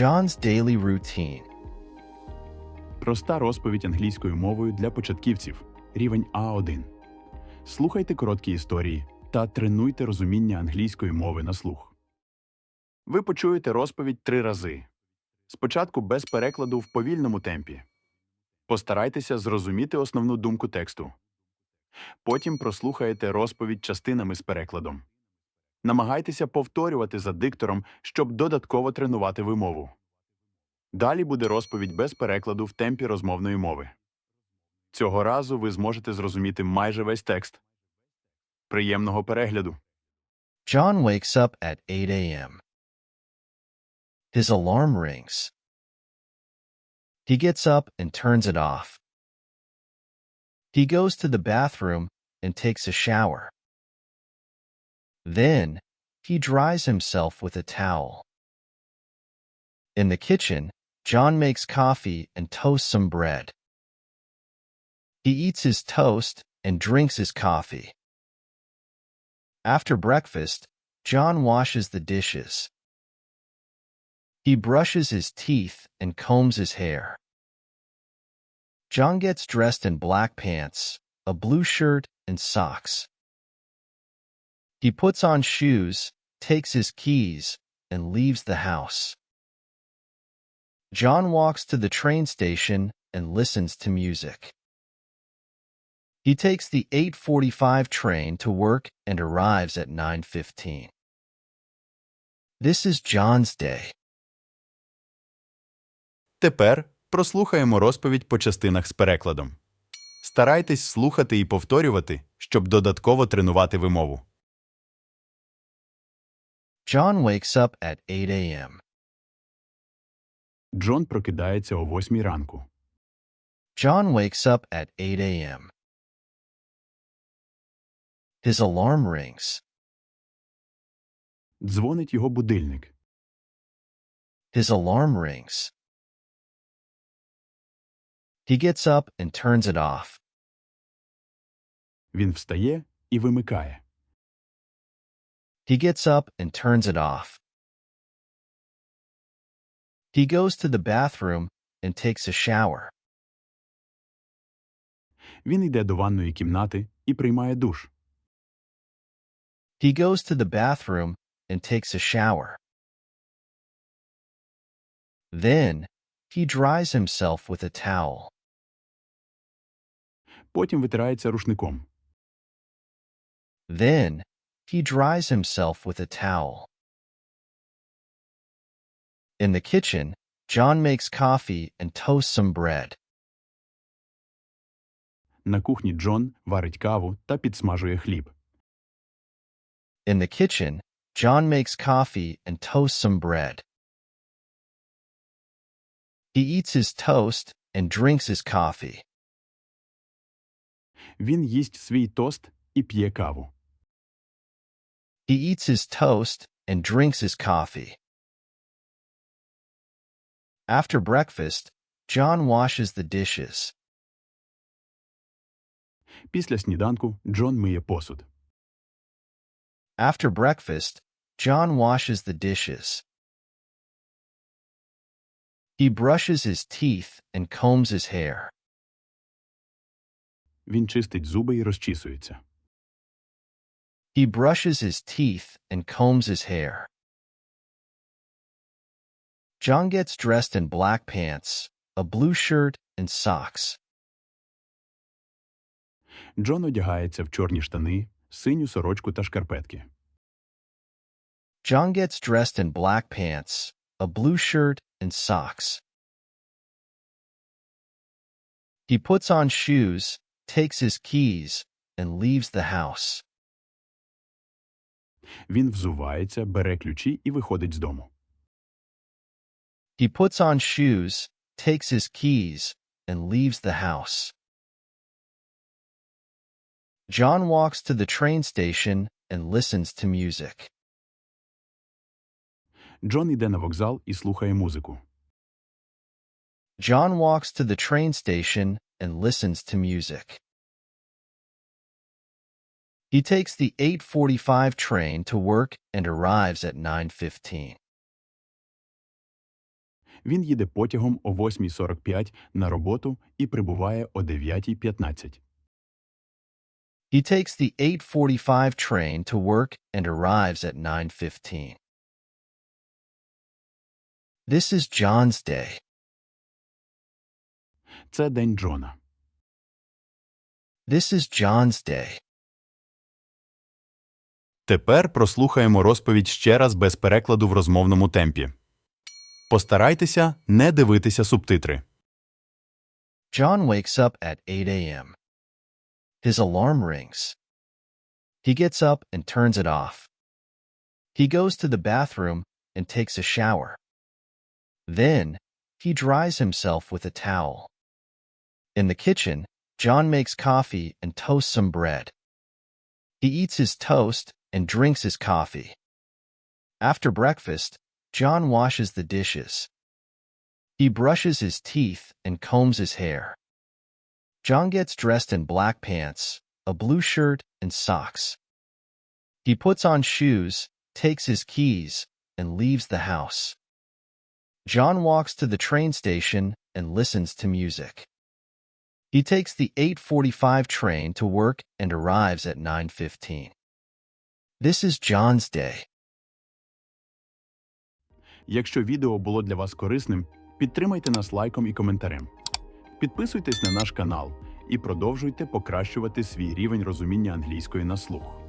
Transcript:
John's daily routine. Проста розповідь англійською мовою для початківців. Рівень А1. Слухайте короткі історії та тренуйте розуміння англійської мови на слух. Ви почуєте розповідь три рази. Спочатку без перекладу в повільному темпі. Постарайтеся зрозуміти основну думку тексту. Потім прослухаєте розповідь частинами з перекладом. Намагайтеся повторювати за диктором, щоб додатково тренувати вимову. Далі буде розповідь без перекладу в темпі розмовної мови. Цього разу ви зможете зрозуміти майже весь текст. Приємного перегляду! John wakes up at 8 a.m. His alarm rings. He gets up and turns it off. He goes to the bathroom and takes a shower. Then, he dries himself with a towel. In the kitchen, John makes coffee and toasts some bread. He eats his toast and drinks his coffee. After breakfast, John washes the dishes. He brushes his teeth and combs his hair. John gets dressed in black pants, a blue shirt, and socks. He puts on shoes, takes his keys, and leaves the house. John walks to the train station and listens to music. He takes the 8:45 train to work and arrives at 9:15. This is John's day. Тепер прослухаємо розповідь по частинах з перекладом. Старайтесь слухати і повторювати, щоб додатково тренувати вимову. John wakes up at 8 a.m. Джон прокидається о 8 ранку. John wakes up at 8 a.m. His alarm rings. Дзвонить його будильник. His alarm rings. He gets up and turns it off. Він встає і вимикає. He gets up and turns it off. He goes to the bathroom and takes a shower. Він йде до ванної кімнати і приймає душ. He goes to the bathroom and takes a shower. Then, he dries himself with a towel. Потім витирається рушником. Then, he dries himself with a towel. In the kitchen, John makes coffee and toasts some bread. На кухні Джон варить каву та підсмажує хліб. In the kitchen, John makes coffee and toasts some bread. He eats his toast and drinks his coffee. Він їсть свій тост і п'є каву. He eats his toast and drinks his coffee. After breakfast, John washes the dishes. Після сніданку Джон миє посуд. After breakfast, John washes the dishes. He brushes his teeth and combs his hair. Він чистить зуби і розчісується. He brushes his teeth and combs his hair. John gets dressed in black pants, a blue shirt, and socks. Джон одягається в чорні штани, синю сорочку та шкарпетки. John gets dressed in black pants, a blue shirt, and socks. He puts on shoes, takes his keys, and leaves the house. Він взувається, бере ключі і виходить з дому. He puts on shoes, takes his keys, and leaves the house. John walks to the train station and listens to music. Джон йде на вокзал і слухає музику. John walks to the train station and listens to music. He takes the 8:45 train to work and arrives at 9:15. Він їде потягом о 8.45 на роботу і прибуває о 9.15. He takes the 8:45 train to work and arrives at 9:15. This is John's day. Це день Джона. This is John's day. Тепер прослухаємо розповідь ще раз без перекладу в розмовному темпі. Постарайтеся не дивитися субтитри. John wakes up at 8 a.m. His alarm rings. He gets up and turns it off. He goes to the bathroom and takes a shower. Then, he dries himself with a towel. In the kitchen, John makes coffee and toasts some bread. He eats his toast and drinks his coffee. After breakfast, John washes the dishes. He brushes his teeth and combs his hair. John gets dressed in black pants, a blue shirt, and socks. He puts on shoes, takes his keys, and leaves the house. John walks to the train station and listens to music. He takes the 8:45 train to work and arrives at 9:15. This is John's day. Якщо відео було для вас корисним, підтримайте нас лайком і коментарем. Підписуйтесь на наш канал і продовжуйте покращувати свій рівень розуміння англійської на слух.